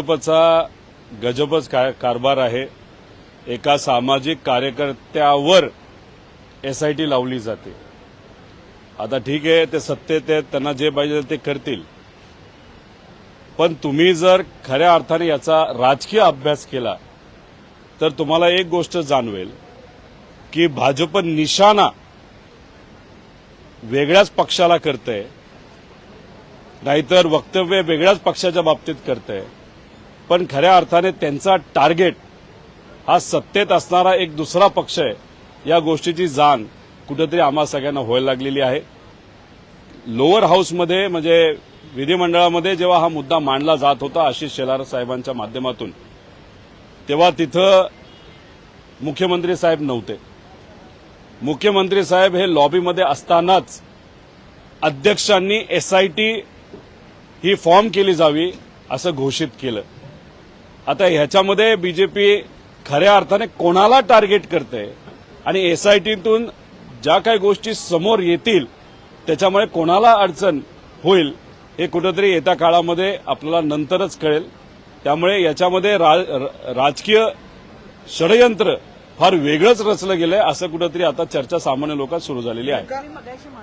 भाजपचा गजबच कारभार आहे. एका सामाजिक कार्यकर्त्यावर एसआयटी लावली जाते. आता ठीक आहे ते सत्तेत आहेत त्यांना जे पाहिजे ते करतील. पण तुम्ही जर खऱ्या अर्थाने याचा राजकीय अभ्यास केला तर तुम्हाला एक गोष्ट जाणवेल की भाजप निशाणा वेगळ्याच पक्षाला करतंय नाहीतर वक्तव्य वेगळ्याच पक्षाच्या बाबतीत करते पण खऱ्या अर्थाने त्यांचा टार्गेट हा सत्तेत असणारा एक दुसरा पक्ष आहे. या गोष्टीची जाण कुठेतरी आम्हा सगळ्यांना व्हायला लागलेली आहे. लोअर हाऊसमध्ये म्हणजे विधिमंडळामध्ये जेव्हा हा मुद्दा मांडला जात होता आशिष शेलार साहेबांच्या माध्यमातून तेव्हा तिथं मुख्यमंत्री साहेब नव्हते. मुख्यमंत्री साहेब हे लॉबीमध्ये असतानाच अध्यक्षांनी एसआयटी ही फॉर्म केली जावी असं घोषित केलं. आता ह्याच्यामध्ये बीजेपी खऱ्या अर्थाने कोणाला टार्गेट करते आणि एसआयटीतून ज्या काही गोष्टी समोर येतील त्याच्यामुळे कोणाला अडचण होईल हे कुठंतरी येत्या काळामध्ये आपल्याला नंतरच कळेल. त्यामुळे याच्यामध्ये रा- राजकीय षडयंत्र फार वेगळंच रचलं गेलंय असं कुठंतरी आता चर्चा सामान्य लोकात सुरू झालेली आहे.